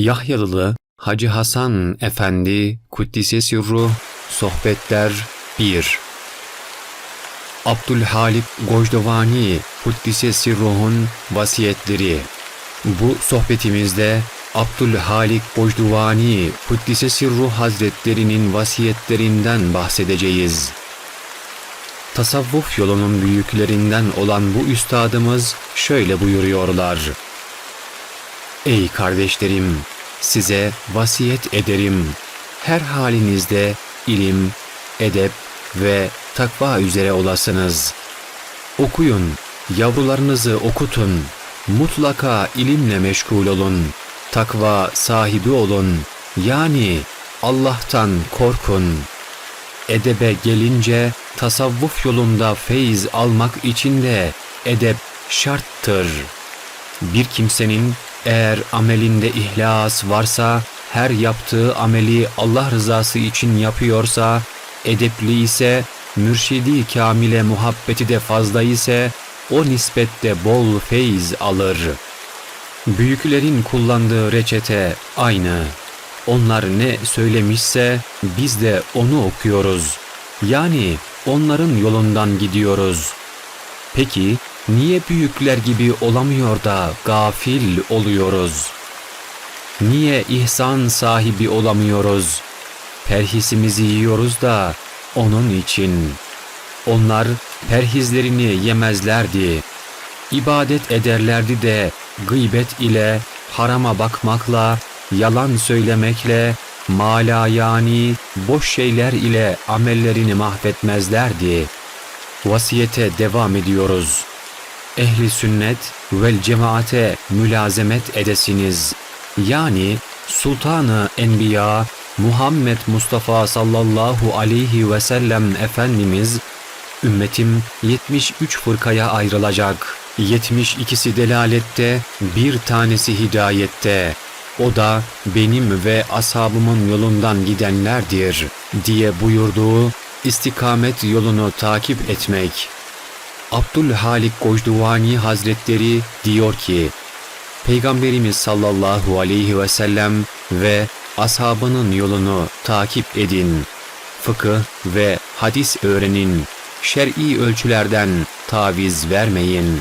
Yahyalılı Hacı Hasan Efendi Kuddise Sirru Sohbetler 1 Abdülhalik Gocdovani Kuddise Sirruh'un vasiyetleri Bu sohbetimizde Abdülhalik Gocdovani Kuddise Sirruh Hazretlerinin vasiyetlerinden bahsedeceğiz. Tasavvuf yolunun büyüklerinden olan bu üstadımız şöyle buyuruyorlar. Ey kardeşlerim! Size vasiyet ederim. Her halinizde ilim, edep ve takva üzere olasınız. Okuyun, yavrularınızı okutun. Mutlaka ilimle meşgul olun. Takva sahibi olun. Yani Allah'tan korkun. Edebe gelince tasavvuf yolunda feyiz almak için de edep şarttır. Bir kimsenin eğer amelinde ihlas varsa, her yaptığı ameli Allah rızası için yapıyorsa, edepli ise, mürşidi kamile muhabbeti de fazla ise, o nispette bol feyiz alır. Büyüklerin kullandığı reçete aynı. Onlar ne söylemişse biz de onu okuyoruz. Yani onların yolundan gidiyoruz. Peki Niye büyükler gibi olamıyor da gafil oluyoruz? Niye ihsan sahibi olamıyoruz? Perhisimizi yiyoruz da onun için. Onlar perhizlerini yemezlerdi. İbadet ederlerdi de gıybet ile, harama bakmakla, yalan söylemekle, mala yani boş şeyler ile amellerini mahvetmezlerdi. Vasiyete devam ediyoruz ehli sünnet vel cemaate mülazemet edesiniz. Yani Sultanı Enbiya Muhammed Mustafa sallallahu aleyhi ve sellem Efendimiz ümmetim 73 fırkaya ayrılacak. 72'si delalette, bir tanesi hidayette. O da benim ve ashabımın yolundan gidenlerdir diye buyurduğu istikamet yolunu takip etmek. Abdülhalik Gocduvani Hazretleri diyor ki, Peygamberimiz sallallahu aleyhi ve sellem ve ashabının yolunu takip edin. Fıkıh ve hadis öğrenin. Şer'i ölçülerden taviz vermeyin.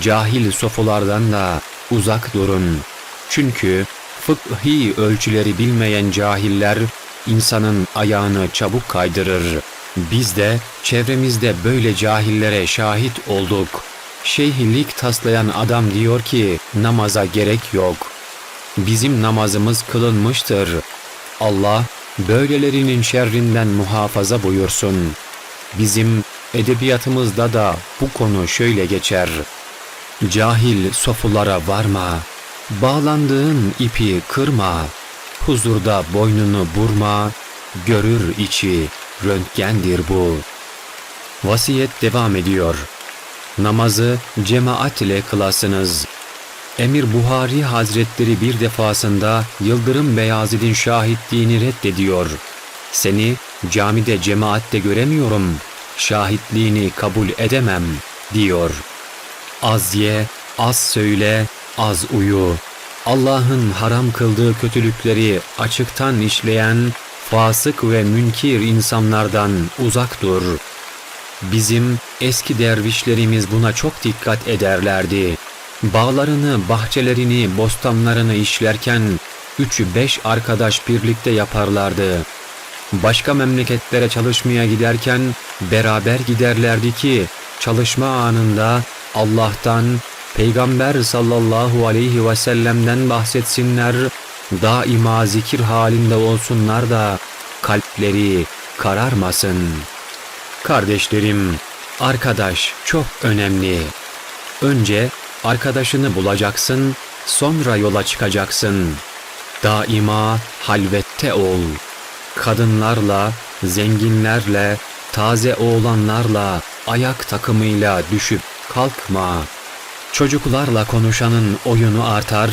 Cahil sofulardan da uzak durun. Çünkü fıkhi ölçüleri bilmeyen cahiller insanın ayağını çabuk kaydırır. Biz de çevremizde böyle cahillere şahit olduk. Şeyhlik taslayan adam diyor ki namaza gerek yok. Bizim namazımız kılınmıştır. Allah böylelerinin şerrinden muhafaza buyursun. Bizim edebiyatımızda da bu konu şöyle geçer. Cahil sofulara varma, bağlandığın ipi kırma, huzurda boynunu burma, görür içi, röntgendir bu. Vasiyet devam ediyor. Namazı cemaat ile kılasınız. Emir Buhari Hazretleri bir defasında Yıldırım Beyazid'in şahitliğini reddediyor. Seni camide cemaatte göremiyorum, şahitliğini kabul edemem, diyor. Az ye, az söyle, az uyu. Allah'ın haram kıldığı kötülükleri açıktan işleyen fasık ve münkir insanlardan uzak dur. Bizim eski dervişlerimiz buna çok dikkat ederlerdi. Bağlarını, bahçelerini, bostanlarını işlerken üçü beş arkadaş birlikte yaparlardı. Başka memleketlere çalışmaya giderken beraber giderlerdi ki çalışma anında Allah'tan, Peygamber sallallahu aleyhi ve sellem'den bahsetsinler daima zikir halinde olsunlar da kalpleri kararmasın. Kardeşlerim, arkadaş çok önemli. Önce arkadaşını bulacaksın, sonra yola çıkacaksın. Daima halvette ol. Kadınlarla, zenginlerle, taze oğlanlarla, ayak takımıyla düşüp kalkma. Çocuklarla konuşanın oyunu artar,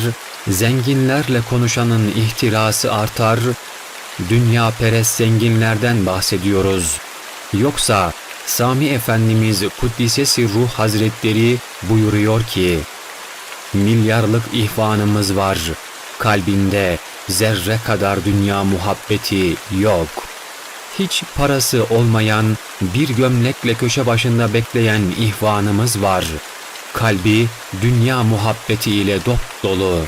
Zenginlerle konuşanın ihtirası artar, dünya perest zenginlerden bahsediyoruz. Yoksa Sami Efendimiz Kuddisesi Ruh Hazretleri buyuruyor ki, milyarlık ihvanımız var. Kalbinde zerre kadar dünya muhabbeti yok. Hiç parası olmayan bir gömlekle köşe başında bekleyen ihvanımız var. Kalbi dünya muhabbetiyle dop dolu.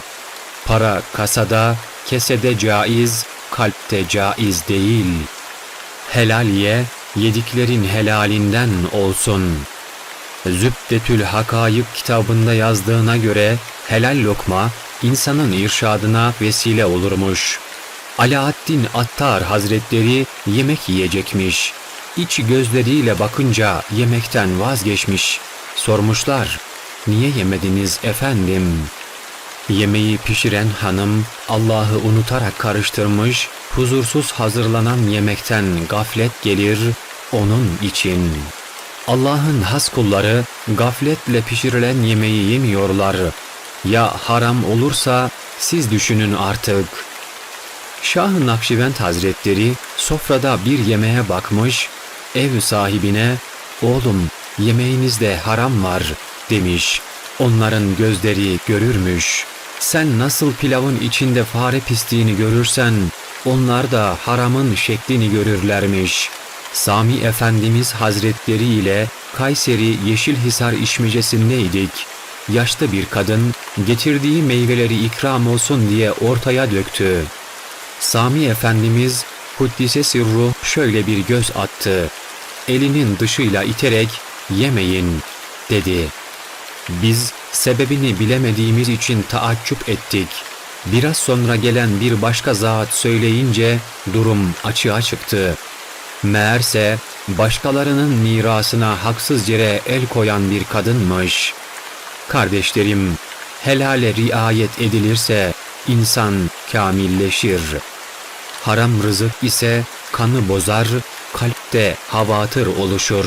Para kasada, kesede caiz, kalpte caiz değil. Helal ye, yediklerin helalinden olsun. Zübdetül Hakayık kitabında yazdığına göre helal lokma insanın irşadına vesile olurmuş. Alaaddin Attar Hazretleri yemek yiyecekmiş. İç gözleriyle bakınca yemekten vazgeçmiş. Sormuşlar, niye yemediniz efendim? Yemeği pişiren hanım Allah'ı unutarak karıştırmış, huzursuz hazırlanan yemekten gaflet gelir onun için. Allah'ın has kulları gafletle pişirilen yemeği yemiyorlar. Ya haram olursa siz düşünün artık. Şah-ı Nakşibend Hazretleri sofrada bir yemeğe bakmış, ev sahibine "Oğlum, yemeğinizde haram var." demiş. Onların gözleri görürmüş. Sen nasıl pilavın içinde fare pisliğini görürsen, onlar da haramın şeklini görürlermiş. Sami Efendimiz Hazretleri ile Kayseri Yeşilhisar işmecesindeydik. Yaşlı bir kadın getirdiği meyveleri ikram olsun diye ortaya döktü. Sami Efendimiz Kuddise Sirru şöyle bir göz attı. Elinin dışıyla iterek yemeyin dedi. Biz sebebini bilemediğimiz için taaccüp ettik. Biraz sonra gelen bir başka zat söyleyince durum açığa çıktı. Meğerse başkalarının mirasına haksız yere el koyan bir kadınmış. Kardeşlerim, helale riayet edilirse insan kamilleşir. Haram rızık ise kanı bozar, kalpte havatır oluşur.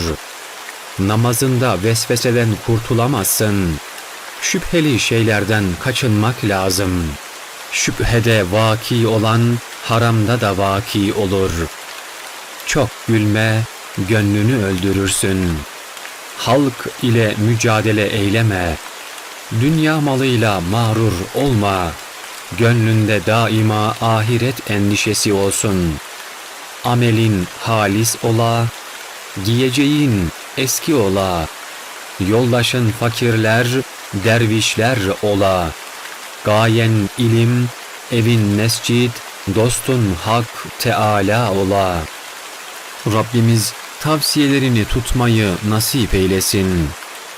Namazında vesveseden kurtulamazsın. Şüpheli şeylerden kaçınmak lazım. Şüphede vaki olan haramda da vaki olur. Çok gülme, gönlünü öldürürsün. Halk ile mücadele eyleme. Dünya malıyla mağrur olma. Gönlünde daima ahiret endişesi olsun. Amelin halis ola, giyeceğin eski ola. Yoldaşın fakirler, dervişler ola. Gayen ilim, evin mescid, dostun hak Teala ola. Rabbimiz tavsiyelerini tutmayı nasip eylesin.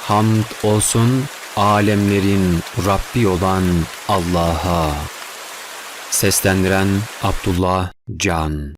Hamd olsun alemlerin Rabbi olan Allah'a. Seslendiren Abdullah Can